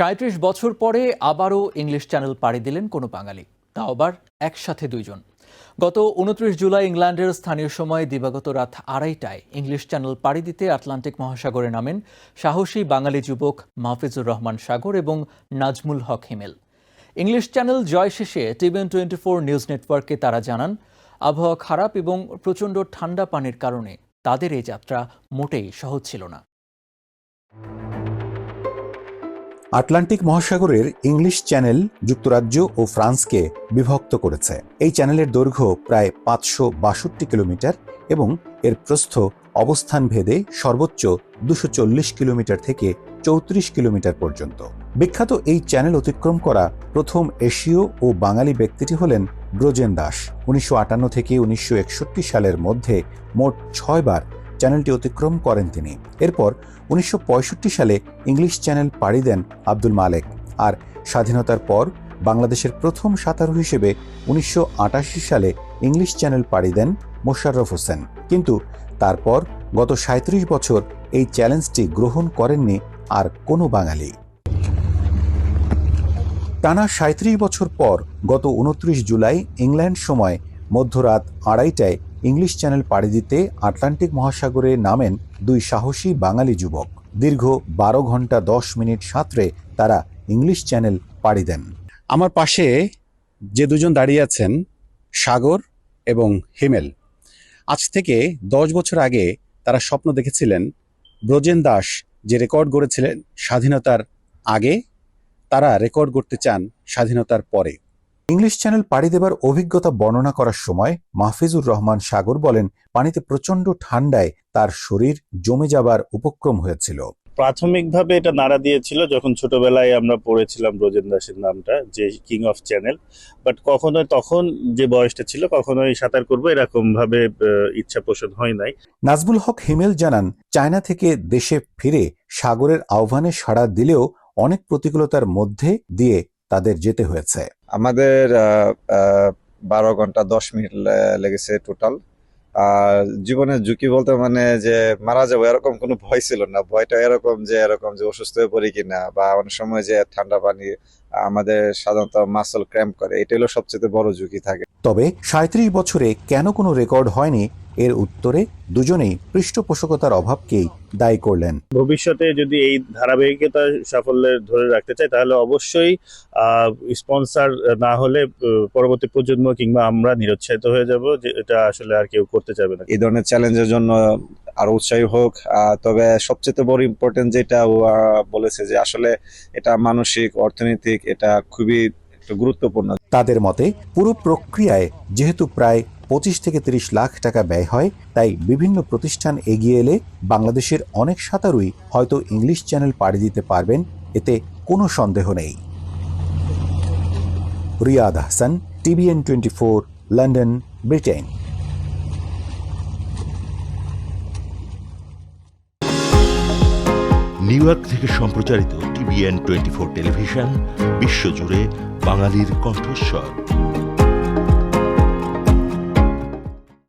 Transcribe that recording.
সাঁত্রিশ বছর পরে আবারও ইংলিশ চ্যানেল পাড়ি দিলেন কোনো বাঙালি। তাও আবার একসাথে দুইজন। গত উনত্রিশ জুলাই ইংল্যান্ডের স্থানীয় সময় দিবাগত রাত আড়াইটায় ইংলিশ চ্যানেল পাড়ি দিতে আটলান্টিক মহাসাগরে নামেন সাহসী বাঙালি যুবক মাহফিজুর রহমান সাগর এবং নাজমুল হক হিমেল। ইংলিশ চ্যানেল জয় শেষে টিভিএন টোয়েন্টি ফোর নিউজ নেটওয়ার্কে তারা জানান, আবহাওয়া খারাপ এবং প্রচণ্ড ঠান্ডা পানির কারণে তাদের এই যাত্রা মোটেই সহজ ছিল না। আটলান্টিক মহাসাগরের ইংলিশ চ্যানেল যুক্তরাজ্য ও ফ্রান্সকে বিভক্ত করেছে। এই চ্যানেলের দৈর্ঘ্য প্রায় পাঁচশো বাষট্টি কিলোমিটার এবং এর প্রস্থ অবস্থান ভেদে সর্বোচ্চ দুশো কিলোমিটার থেকে চৌত্রিশ কিলোমিটার পর্যন্ত। বিখ্যাত এই চ্যানেল অতিক্রম করা প্রথম এশীয় ও বাঙালি ব্যক্তিটি হলেন ব্রজেন দাস। উনিশশো আটান্ন থেকে উনিশশো একষট্টি সালের মধ্যে মোট ছয়বার চ্যানেলটি অতিক্রম করেন তিনি। এরপর উনিশশো পঁয়ষট্টি সালে ইংলিশ চ্যানেল পাড়ি দেন আব্দুল মালেক আর স্বাধীনতার পর বাংলাদেশের প্রথম সাঁতারু হিসেবে উনিশশো আটাশি সালে ইংলিশ চ্যানেল পাড়ি দেন মোশাররফ হোসেন। কিন্তু তারপর গত সাঁত্রিশ বছর এই চ্যালেঞ্জটি গ্রহণ করেননি আর কোনো বাঙালি। টানা সাঁত্রিশ বছর পর গত উনত্রিশ জুলাই ইংল্যান্ড সময় মধ্যরাত আড়াইটায় ইংলিশ চ্যানেল পাড়ি দিতে আটলান্টিক মহাসাগরে নামেন দুই সাহসী বাঙালি যুবক। দীর্ঘ বারো ঘণ্টা দশ মিনিট সাঁতরে তারা ইংলিশ চ্যানেল পাড়ি দেন। আমার পাশে যে দুজন দাঁড়িয়ে আছেন, সাগর এবং হিমেল। আজ থেকে দশ বছর আগে তারা স্বপ্ন দেখেছিলেন, ব্রজেন দাস যে রেকর্ড গড়েছিলেন স্বাধীনতার আগে, তারা রেকর্ড করতে চান স্বাধীনতার পরে। ইংলিশ চ্যানেল পাড়ি দেবার অভিজ্ঞতা বর্ণনা করার সময় মাহফিজুর রহমান সাগর বলেন পানিতে প্রচণ্ড ঠান্ডায় তার শরীর জমে যাবার উপক্রম হয়েছিল। প্রাথমিকভাবে এটা নাড়া দিয়েছিল যখন ছোটবেলায় আমরা পড়েছিলাম ব্রজেন দাসের নামটা যে কিং অফ চ্যানেল বাট কখনোই তখন যে বয়সটা ছিল কখনোই সাঁতার করব এরকম ভাবে ইচ্ছা পোষণ হয় নাই। নাজবুল হক হিমেল জানান চায়না থেকে দেশে ফিরে সাগরের আহ্বানে সাড়া দিলেও অনেক প্রতিকূলতার মধ্যে দিয়ে তাদের যেতে হয়েছে। আমাদের বারো ঘণ্টা দশ মিনিট লেগেছে টোটাল আর জীবনের ঝুঁকি বলতে মানে যে মারা যাব এরকম কোনো ভয় ছিল না। ভয়টা এরকম যে এরকম যে অসুস্থ হয়ে পড়ি কিনা বা অনেক সময় যে ঠান্ডা পানি আমাদের সাধারণত মাসল ক্র্যাম্প করে এটা হলো সবচেয়ে বড় ঝুঁকি থাকে। তবে সাঁত্রিশ বছরে কেন কোনো রেকর্ড হয়নি এর উত্তরে দুজনেই পৃষ্ঠপোষকতার অভাবকেই দায়ী করলেন। ভবিষ্যতে যদি এই ধারাবাহিকতা সাফল্যের ধরে রাখতে চাই তাহলে অবশ্যই স্পন্সর না হলে পরবর্তী প্রজন্ম কিংবা আমরা নিরুৎসাহিত হয়ে যাব যে এটা আসলে আর কেউ করতে চাবে না। এই ধরনের চ্যালেঞ্জের জন্য আরও উৎসাহী হোক। তবে সবচেয়ে বড় ইম্পর্টেন্ট যেটা বলেছে যে আসলে এটা মানসিক অর্থনৈতিক এটা খুবই একটা গুরুত্বপূর্ণ। তাদের মতে পুরো প্রক্রিয়ায় যেহেতু প্রায় পঁচিশ থেকে তিরিশ লাখ টাকা ব্যয় হয়, তাই বিভিন্ন প্রতিষ্ঠান এগিয়ে এলে বাংলাদেশের অনেক সাঁতারুই হয়তো ইংলিশ চ্যানেল পাড়ি দিতে পারবেন, এতে কোনো সন্দেহ নেই। Riyad Hasan, TVN twenty four, London, Britain. New York থেকে সম্প্রচারিত টিভিএন টোয়েন্টি ফোর টেলিভিশন, বিশ্বজুড়ে বাঙালির কণ্ঠস্বর।